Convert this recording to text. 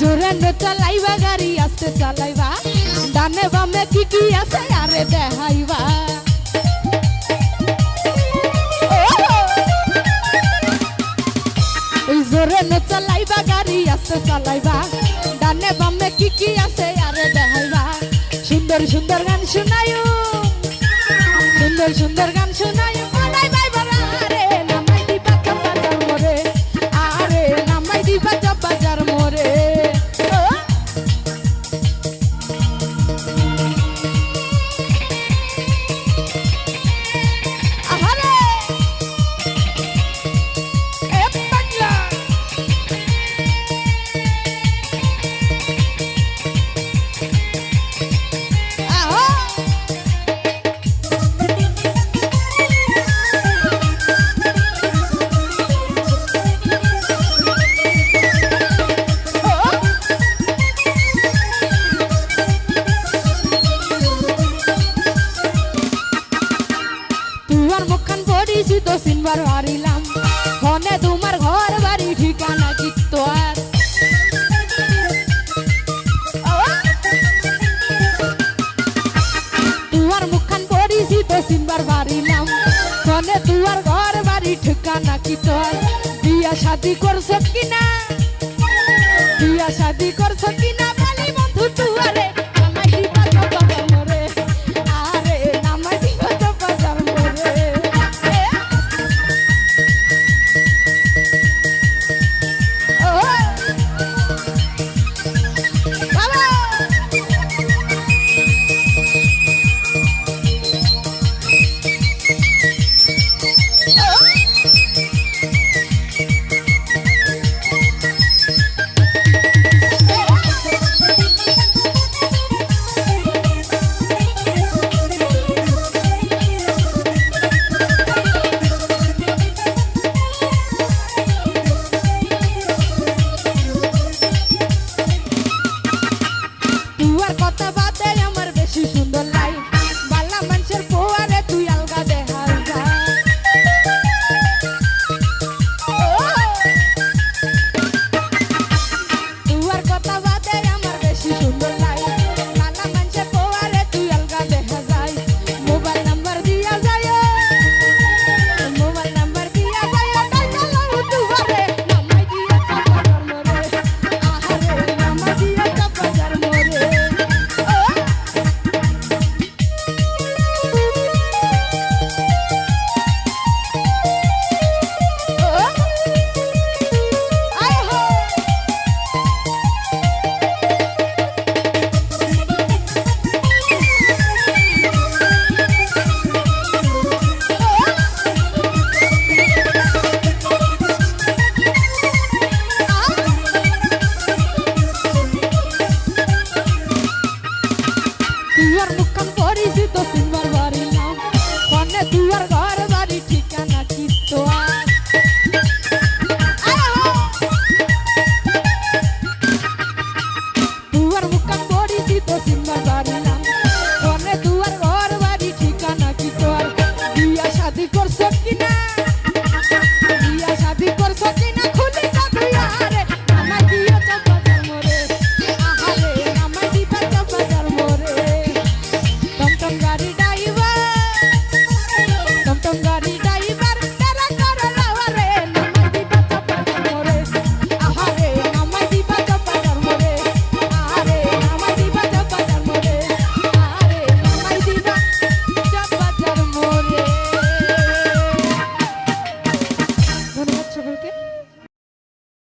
জোরানো চালাইবা গাড়ি আস্তে চালাইবা। ডানে বামে কি কি আছে, আরে দেখাইবা। জোরানো চালাইবা গাড়ি আস্তে চালাইবা। ডানে বামে কি কি আছে, আরে দেখাইবা। সুন্দর সুন্দর গান শোনায়ু সুন্দর সুন্দর দুয়ার ঘর বাড়ি ঠিকানা কি তোর? বিয়া শাদি করছ কিনা? বিয়া শাদি করছ কিনা? বলি বন্ধু তুয়ারে Luar bukan body di tosin mazari